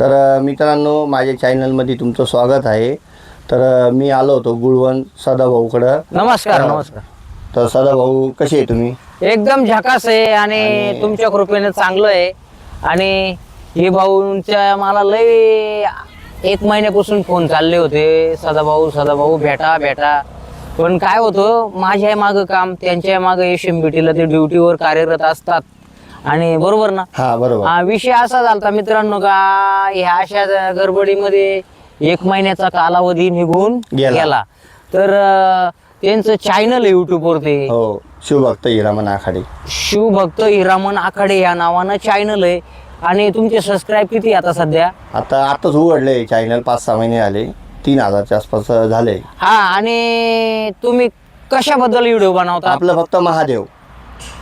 तर मित्रांनो माझ्या चॅनलमध्ये तुमचं स्वागत आहे. तर मी आलो होतो गुळवण सदाभाऊकडं. नमस्कार. नमस्कार. तर सदाभाऊ कसे आहे तुम्ही? एकदम झकास आहे आणि तुमच्या कृपेने चांगलं आहे. आणि हे भाऊंच्या मला लय एक महिन्यापासून फोन चालले होते. सदाभाऊ सदाभाऊ भेटा भेटा. पण काय होतं माझ्या मागं काम त्यांच्या मागं एशएमबीटीला ते ड्युटीवर कार्यरत असतात. आणि बरोबर ना? हा बरोबर. हा विषय असा झालता मित्रांनो का ह्या अशा गडबडीमध्ये एक महिन्याचा कालावधी निघून गेला. गेला. तर अं, त्यांचं चॅनल आहे युट्यूबवर ते हो शिवभक्त हिरामन आखाडे. शिवभक्त हिरामन आखाडे या नावानं चॅनल आहे. आणि तुमचे सबस्क्राईब किती आता सध्या? आता आताच उघडले चॅनल पाच सहा महिने आले तीन हजारच्या आसपास झाले हा आणि तुम्ही कशाबद्दल व्हिडिओ बनवता? आपलं फक्त महादेव.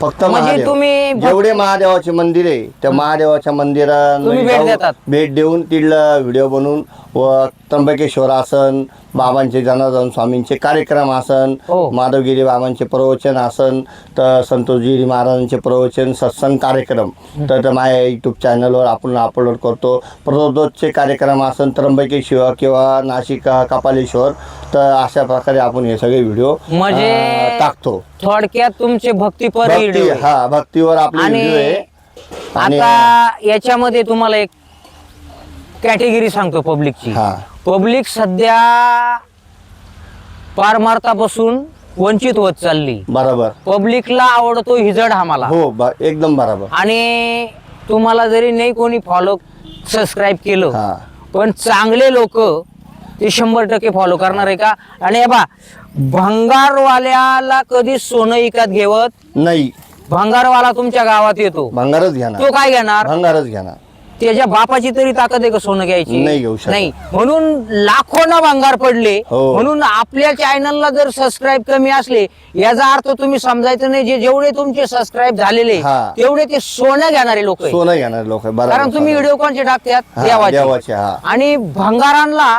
फक्त म्हणजे महादेव. तुम्ही जेवढे महादेवाचे मंदिर आहे त्या महादेवाच्या तुम्ही मंदिरांमध्ये भेट देतात? भेट देऊन तिथलं व्हिडिओ बनवून व त्र्यंबकेश्वर आसन बाबांचे जनार्दन स्वामींचे कार्यक्रम आसन हो. माधवगिरी बाबांचे प्रवचन आसन तर संतोषगिरी महाराजांचे प्रवचन सत्संग कार्यक्रम. तर ते माझ्या यूट्यूब चॅनलवर आपण अपलोड करतो. प्रदोषचे कार्यक्रम आसन त्र्यंबकेश्वर किंवा नाशिक कपालेश्वर तर अशा प्रकारे आपण हे सगळे व्हिडिओ म्हणजे- टाकतो. थोडक्यात तुमचे भक्तीपर भक्ती व्हिडिओ आहे. हा भक्तीवर आपले आणि व्हिडिओ आहे. आणि आता याच्यामध्ये तुम्हाला एक कॅटेगरी सांगतो पब्लिकची. हा. पब्लिक सध्या पारमार्थापासून वंचित होत चालली. बरोबर. पब्लिकला आवडतो हिजड हा मला हो ब- एकदम बरोबर. आणि तुम्हाला जरी नाही कोणी फॉलो सबस्क्राईब केलं हा. पण चांगले लोक ते शंभर टक्के फॉलो करणार आहे का? आणि हे बा भंगारवाल्याला कधी सोनं विकत घेवत नाही. भंगारवाला तुमच्या गावात येतो. भंगारच घेणार. तो काय घेणार? भंगारच घेणार. त्याच्या बापाची तरी ताकद आहे का सोनं घ्यायची? नाही घेऊ शकत. नाही. म्हणून लाखोना भंगार पडले. हो. म्हणून आपल्या चॅनलला जर सबस्क्राईब कमी असले याचा अर्थ तुम्ही समजायचं नाही जे जेवढे तुमचे सबस्क्राईब झालेले हा. तेवढे ते सोनं घेणारे लोक सोनं घेणार लोक कारण तुम्ही व्हिडिओ कोणचे टाकतात हा, देवाचे. देवाचे, हा. आणि भंगारांना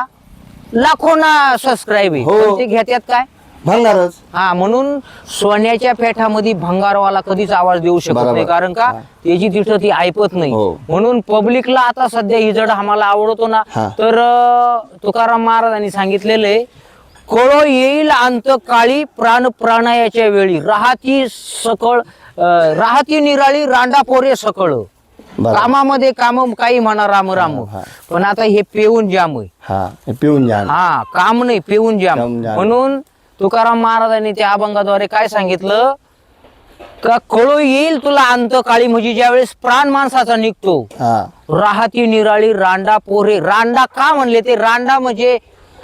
लाखोना सबस्क्राईब आहे हो. ते घेतात काय भंगारच हा म्हणून सोन्याच्या पेठामध्ये भंगारवाला कधीच आवाज देऊ शकत बरोबर. नाही कारण का हा. त्याची तिथं ती ऐपत नाही हो. म्हणून पब्लिकला आता सध्या हिजड आम्हाला आवडतो ना हा. तर अं, तुकाराम महाराजांनी सांगितलेलं आहे कळो येईल अंत काळी प्राण प्राणायाच्या वेळी राहती सकळ अं, राहती निराळी रांडा पोरे सकळ. कामामध्ये काम काही म्हणा राम राम. पण आता हे पेऊन जाम आहे पिऊन जा हा काम नाही पिऊन जाम जाम, जाम. म्हणून तुकाराम महाराजांनी त्या अभंगाद्वारे काय सांगितलं? का कळू येईल तुला अंत काळी म्हणजे ज्यावेळेस प्राण माणसाचा निघतो राहती निराळी रांडा पोरे. रांडा का म्हणले ते? रांडा म्हणजे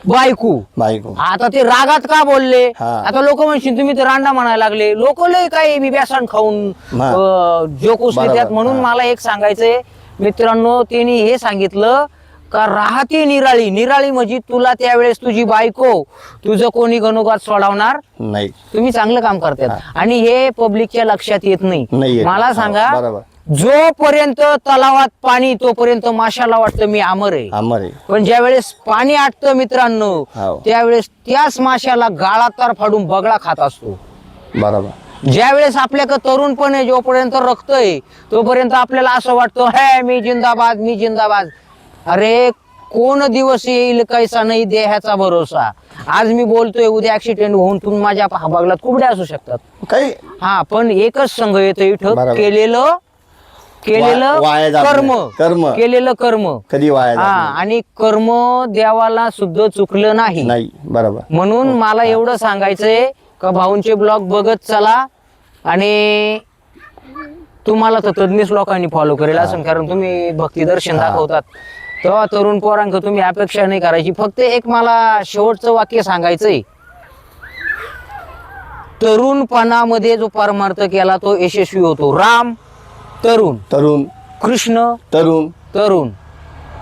बायकू. बायको. आता ते रागात का बोलले? हा. आता लोक म्हणशील तुम्ही ते रांडा म्हणायला लागले. लोक लय काही बिब्यासन खाऊन हा. जोक उचलतात बरोबर, म्हणून हा. मला एक सांगायचंय. मित्रांनो त्यांनी हे सांगितलं का राहती निराळी. निराळी म्हणजे तुला त्यावेळेस तुझी बायको तुझं कोणी गणोगात सोडवणार? नाही. तुम्ही चांगलं काम करतात. आणि हे पब्लिकच्या लक्षात येत नाही. नाही येत. मला हा, सांगा बरोबर. जोपर्यंत तलावात पाणी तोपर्यंत माशाला वाटतं मी आमर आहे. अमर आहे. पण ज्या वेळेस पाणी आटतं मित्रांनो हो. त्यावेळेस त्याच माशाला गाळा तार फाडून बगळा खात असतो. बरोबर. ज्या वेळेस आपल्याकडे तरुणपण आहे जोपर्यंत रक्त आहे तोपर्यंत आपल्याला असं वाटतं हे मी जिंदाबाद मी जिंदाबाद. अरे कोण दिवस येईल कैसा नाही देहाचा भरोसा. आज मी बोलतोय उद्या ऍक्सिडेंट होऊन तुम्ही माझ्या बगलात कुबड्या असू शकतात. काही हा पण एकच संघ येतो इथं बरोबर. केलेलं केलेलं वा- वाया जात कर्म. नाही. कर्म. केलेलं कर्म. कधी वाया हा जात. आणि कर्म देवाला सुद्धा चुकलं नाही. नाही बरोबर. म्हणून मला एवढं सांगायचंय का भाऊंचे ब्लॉग बघत चला आणि तुम्हाला तर तज्ञच लोकांनी फॉलो करेल असं कारण तुम्ही भक्ती दर्शन हा. दाखवतात. तेव्हा तरुण पोरांक तुम्ही अपेक्षा नाही करायची. फक्त एक मला शेवटचं वाक्य सांगायचंय. तरुणपणामध्ये जो परमार्थ केला तो यशस्वी होतो. राम. तरुण. तरुण. कृष्ण. तरुण. तरुण.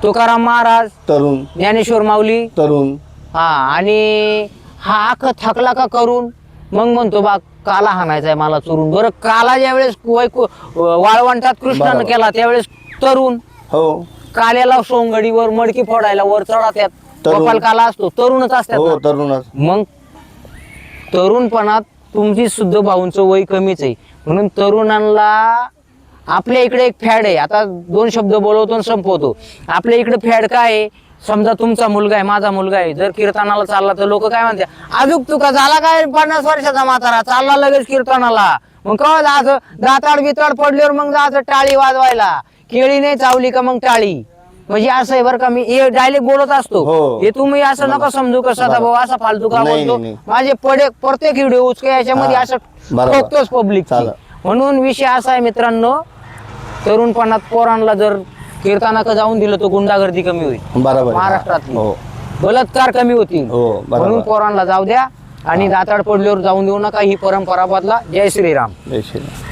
तुकाराम महाराज. तरुण. ज्ञानेश्वर माऊली. तरुण. हा आणि हा आख थकला का करून? मग म्हणतो बा काला हाणायचा आहे मला चोरून. बरं काला ज्यावेळेस वैकू वाळवंटात कृष्णानं बरोबर. केला त्यावेळेस तरुण. हो. काल्याला सोंगडीवर मडकी फोडायला वर चढात्यात तरुण. कपाल काला असतो तरुणच असतात हो ना. तरुणच. मग तरुणपणात तुमची सुद्धा भाऊंचं वय कमीच आहे. म्हणून तरुणांना आपल्या इकडे एक फॅड आहे. आता दोन शब्द बोलवतो आणि संपवतो. आपल्या इकडे फॅड काय आहे? समजा तुमचा मुलगा आहे माझा मुलगा आहे. जर कीर्तनाला चालला तर लोक काय म्हणते अजून तुका झाला काय पन्नास वर्षाचा म्हातारा? चालला लगेच कीर्तनाला. मग कवा जायचं? दाताड बिताड पडल्यावर मग जायचं टाळी वाजवायला. केळी नाही चावली का मग टाळी? म्हणजे असं आहे बरं का मी हे डायरेक्ट बोलत असतो. हो. हे तुम्ही असं नका समजू का सदा भाऊ असा फालतू का बोलतो. माझे पडे प्रत्येक व्हिडिओ उचके याच्यामध्ये. असं. ठोकतोच पब्लिक. म्हणून विषय असा आहे मित्रांनो तरुणपणात पोरांना जर कीर्तनाक जाऊन दिलं तर गुंडागर्दी कमी होईल. बरोबर आहे. महाराष्ट्रातली. हो. बलात्कार कमी होतील. हो. म्हणून पोरांना जाऊ द्या आणि दाताड पडल्यावर जाऊन देऊ नका. ही परंपरा बदला. जय श्रीराम. जय श्रीराम.